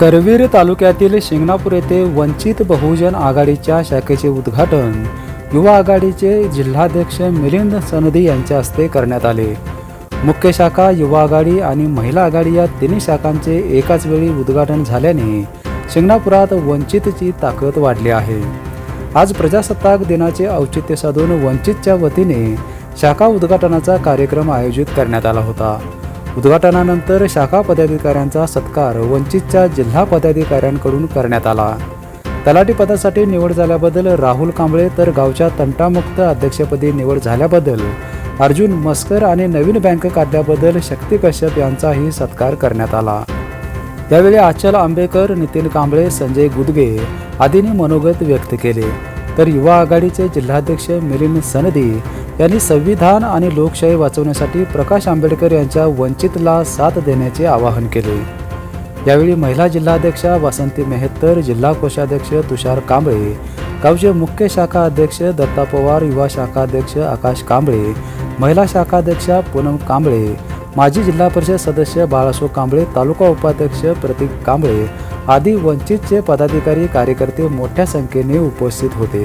करवीर तालुक्यातील शिंगणापूर येथे वंचित बहुजन आघाडीच्या शाखेचे उद्घाटन. युवा आघाडीचे जिल्हाध्यक्ष मिलिंद सनदी यांच्या हस्ते करण्यात आले. मुख्य शाखा युवा आघाडी आणि महिला आघाडी या तिन्ही शाखांचे एकाच वेळी उद्घाटन झाल्याने शिंगणापुरात वंचितची ताकद वाढली आहे. आज प्रजासत्ताक दिनाचे औचित्य साधून वंचितच्या वतीने शाखा उद्घाटनाचा कार्यक्रम आयोजित करण्यात आला होता. उद्घाटनानंतर शाखा पदाधिकाऱ्यांचा सत्कार वंचितच्या जिल्हा पदाधिकाऱ्यांकडून करण्यात आला. तलाठी पदासाठी निवड झाल्याबद्दल राहुल कांबळे तर गावच्या तंटामुक्त अध्यक्षपदी निवड झाल्याबद्दल अर्जुन मस्कर आणि नवीन बँक काढल्याबद्दल शक्ती कश्यप यांचाही सत्कार करण्यात आला. यावेळी आचल आंबेकर नितीन कांबळे संजय गुदगे आदींनी मनोगत व्यक्त केले. तर युवा आघाडीचे जिल्हाध्यक्ष मिलिंद सनदी यांनी संविधान आणि लोकशाही वाचवण्यासाठी प्रकाश आंबेडकर यांच्या वंचितला साथ देण्याचे आवाहन केले. यावेळी महिला जिल्हाध्यक्षा वासंती मेहत्तर जिल्हा कोषाध्यक्ष तुषार कांबळे गावचे मुख्य शाखा अध्यक्ष दत्ता पवार युवा शाखा अध्यक्ष आकाश कांबळे महिला शाखाध्यक्षा पूनम कांबळे माजी जिल्हा परिषद सदस्य बाळासो कांबळे तालुका उपाध्यक्ष प्रतीक कांबळे आदी वंचितचे पदाधिकारी कार्यकर्ते मोठ्या संख्येने उपस्थित होते.